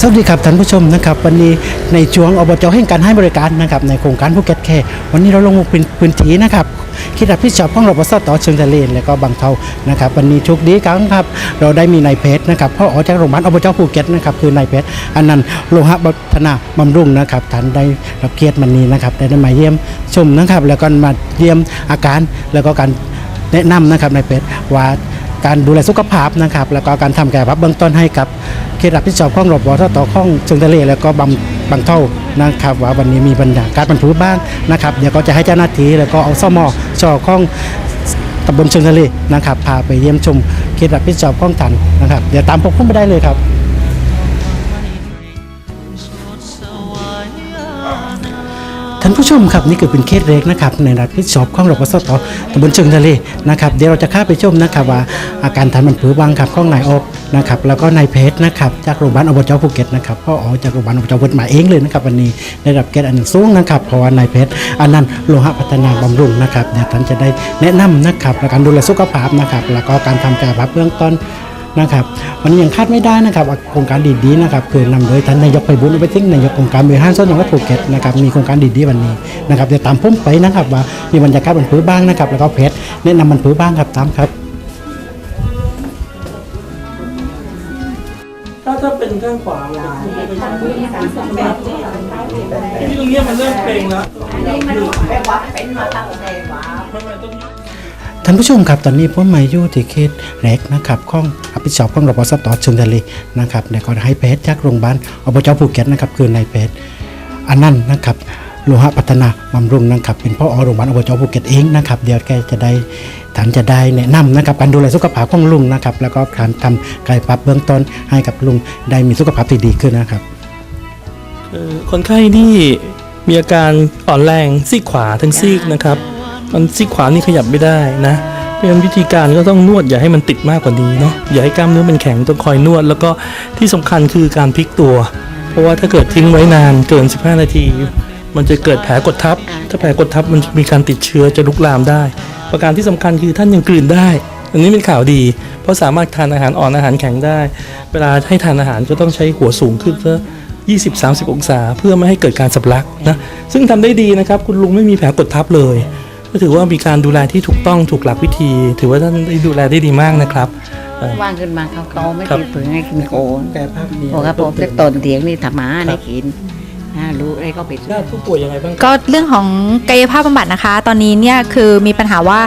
สวัสดีครับท่านผู้ชมนะครับวันนี้ในช่วงอบจแห่งการให้บริการนะครับในโครงการภูเก็ตแคร์วันนี้เราลงพื้นพื้นที่นะครับคิดรับผิดชอบของรปสต่อเชิงทะเลและก็บางเทานะครับวันนี้โชคดีครั้งครับเราได้มีนายเพชรนะครับพ่อออกจากโรงพยาบาลอบจภูเก็ตนะครับคือนายเพชรอันนั้นต์โลหะบัฒนาบำรุงนะครับท่านได้รับเกียรติมันนี้นะครับได้มาเยี่ยมชมนะครับแล้วก็มาเยี่ยมอาการแล้วก็การแนะนำนะครับนายเพชรว่า การดูแลสุขภาพนะครับ แล้วก็การทำแก้พับเบื้องต้นให้กับเขตรับผิดชอบของรบทต่อข้องเชิงทะเลแล้วก็บางบางเท่านะครับ ว่าวันนี้มีบรรยากาศบรรทุบ้างนะครับเดี๋ยวก็จะให้เจ้าหน้าที่แล้วก็เอาซ่อมอชอข้องตำบลเชิงทะเลนะครับพาไปเยี่ยมชมเขตรับผิดชอบข้องทันนะครับ เดี๋ยวตามพวกผมไปได้เลยครับานผู้ชมครับนี่คือเป็นเคสเล็กนะครับในรัฐพิชอบของรปสตตำบลเชิงทะเลนะครับเดี๋ยวเราจะข้าไปชมนะครับว่าอาการทันมันผือวังครับของนายอบนะครับแล้วก็นายเพชรนะครับจากโรงพยาบาลอบจภูเก็ตนะครับพ่ออ๋อจากโรงพยาบาลอบจภูเก็ตมาเองเลยนะครับวันนี้ได้รับเกียรติอันสูงนะครับเพราะว่านายเพชรอันนั้นโลหะพัฒนาบำรุงนะครับเดี๋ยวท่านจะได้แนะนำนะครับและการดูแลสุขภาพนะครับแล้วก็การทำการพับเบื้องต้น นะครับวันนี้ยังคาดไม่ได้นะครับว่าโครงการดีๆนะครับคือนำโดยท่านนายกไปบุญอุปทิ้งนายกองค์การบริหารส่วนจังหวัดภูเก็ตนะครับมีโครงการดีๆวันนี้นะครับเดี๋ยวตามผมไปนะครับว่ามีบรรยากาศบรรพื้บ้างนะครับแล้วก็เพจแนะนำบรรพื้บ้างครับตามครับถ้าถ้าเป็นข้างขวามันจะพุ่งไปทางที่ตรงเนี้ยมันเริ่มเกร็งแล้วไม่ไม่ต้อง ท่านผู้ชมครับตอนนี้ผมมาอยู่ที่เขตแรกนะครับของรับผิชอบของรปสตเชิงทะเลนะครับในก็ให้เพจจากโรงพยาบาลอบจภูเก็ตนะครับคือนายเพจอันนั้นนะครับโลหะพัฒนาบำรุงนะครับเป็นพ่ออโรงพยาบาลอบจภูเก็ตเองนะครับเดี๋ยวแกจะได้ท่านจะได้แนะนำนะครับการดูแลสุขภาพของลุงนะครับแล้วก็การทำกายภาพเบื้องต้นให้กับลุงได้มีสุขภาพที่ดีขึ้นนะครับคนไข้ที่มีอาการอ่อนแรงซีกขวาทั้งซีกนะครับ มันซีกขวานี่ขยับไม่ได้นะเพราะฉะนั้นวิธีการก็ต้องนวดอย่าให้มันติดมากกว่านี้เนาะอย่าให้กล้ามเนื้อมันแข็งต้องคอยนวด แล้วก็ที่สำคัญคือการพลิกตัว เพราะว่าถ้าเกิดทิ้งไว้นานเกิน 15 นาที มันจะเกิดแผลกดทับ ถ้าแผลกดทับมันมีการติดเชื้อจะลุกลามได้ ประการที่สำคัญคือท่านยังกลืนได้อันนี้เป็นข่าวดี เพราะสามารถทานอาหารอ่อนอาหารแข็งได้ เวลาให้ทานอาหารก็ต้องใช้หัวสูงขึ้นเพื่อ20-30 องศา เพื่อไม่ให้เกิดการสับลักนะ ซึ่งทำได้ดีนะครับ คุณลุงไม่มีแผลกดทับเลย ก็ถือว่ามีการดูแลที่ถูกต้องถูกหลักวิธี ถือว่าท่านได้ดูแลได้ดีมากนะครับเอ่อ ว่างขึ้นมาเขาโตไม่ครับกินผึ่งให้กินโกนแต่ภาพนี้บอกว่าผมจะตนเถียงนี่ธรรมะได้กิน อ่ารู้อะไรก็ไปญาติผู้ป่วยยังไงบ้างครับก็เรื่องของกายภาพบำบัดนะคะ ตอนนี้เนี่ยคือมีปัญหาว่า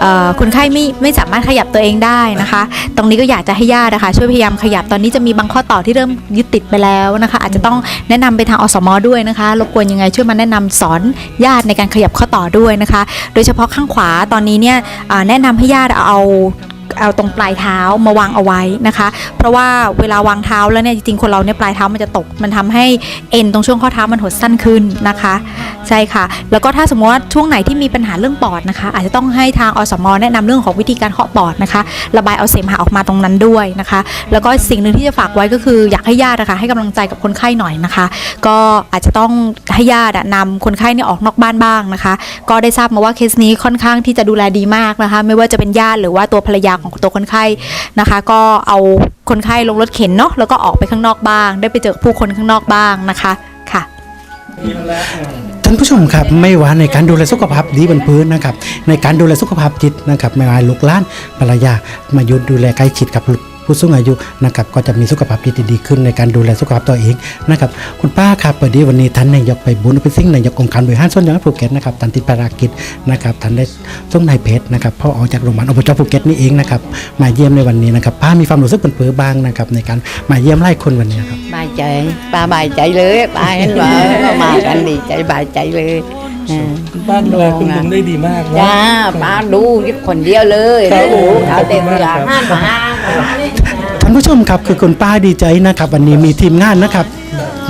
เอ่อคนไข้ไม่ไม่สามารถขยับตัวเองได้นะคะ ตรงนี้ก็อยากจะให้ญาตินะคะช่วยพยายามขยับตอนนี้จะมีบางข้อต่อที่เริ่มยึดติดไปแล้วนะคะ อาจจะต้องแนะนำไปทางอสมด้วยนะคะรบกวนยังไงช่วยมาแนะนำสอนญาติในการขยับข้อต่อด้วยนะคะ โดยเฉพาะข้างขวาตอนนี้เนี่ยอ่าแนะนำให้ญาติเอา เอาตรงปลายเท้ามาวางเอาไว้นะคะ เพราะว่าเวลาวางเท้าแล้วเนี่ยจริงๆคนเราเนี่ยปลายเท้ามันจะตก มันทำให้เอ็นตรงช่วงข้อเท้ามันหดสั้นขึ้นนะคะ ใช่ค่ะ แล้วก็ถ้าสมมติว่าช่วงไหนที่มีปัญหาเรื่องปอดนะคะ อาจจะต้องให้ทางอสมแนะนำเรื่องของวิธีการเคาะปอดนะคะ ระบายเอาเสมหะออกมาตรงนั้นด้วยนะคะ แล้วก็สิ่งหนึ่งที่จะฝากไว้ก็คืออยากให้ญาตินะคะให้กำลังใจกับคนไข้หน่อยนะคะ ก็อาจจะต้องให้ญาติอะนำคนไข้เนี่ยออกนอกบ้านบ้างนะคะ ก็ได้ทราบมาว่าเคสนี้ค่อนข้างที่จะดูแลดีมากนะคะ ไม่ว่าจะเป็นญาติหรือว่าตัวภรรยาของตัวคนไข้นะคะ ก็เอาคนไข้ลงรถเข็นเนาะแล้วก็ออกไปข้างนอกบ้าง ได้ไปเจอผู้คนข้างนอกบ้างนะคะค่ะท่านผู้ชมครับไม่ว่าในการดูแลสุขภาพดีบนพื้นนะครับในการดูแลสุขภาพจิตนะครับไม่ว่าลูกหล้านภรรยามายุดดูแลใกล้ชิดกับ ผู้สูงอายุนะครับก็จะมีสุขภาพจิตที่ดีขึ้นในการดูแลสุขภาพตัวเองนะครับคุณป้าครับเปิดดีวันนี้ท่านนายกไปบุญอุปสิ่งนายกองค์การบริหารส่วนจังหวัดภูเก็ตนะครับท่านติดภารกิจนะครับท่านได้ส่งนายเพชรนะครับพ่อออกจากโรงพยาบาลอบจภูเก็ตนี่เองนะครับมาเยี่ยมในวันนี้นะครับป้ามีความรู้สึกเปื้อๆบ้างนะครับในการมาเยี่ยมไล่คนวันนี้ครับบายใจป้าบายใจเลยป้าเห็นว่าก็มากันดีใจบายใจเลยอ่าคุณป้าดูแลคุณลุงได้ดีมากนะจ้าป้าดูที่คนเดียวเลยครับโอ้โหขอเอาบคุแต่ณมากเสือครับห้าหมาหมาเนี่ยท่านผู้ชมครับคือคุณป้าดีใจนะครับวันนี้มีทีมงานนะครับ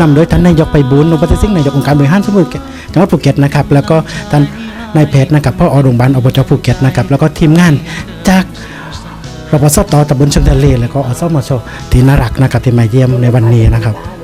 นำโดยท่านนายกไปบุญนุปสิ่งนายกองค์การบริหารส่วนจังหวัดภูเก็ตนะครับแล้วก็ท่านนายแพทย์นะครับพ่ออโรงพยาบาลอบจภูเก็ตนะครับแล้วก็ทีมงานจากรปสตตำบลชิงทะเลแล้วก็อสมชที่น่ารักนะครับที่มาเยี่ยมในวันนี้นะครับ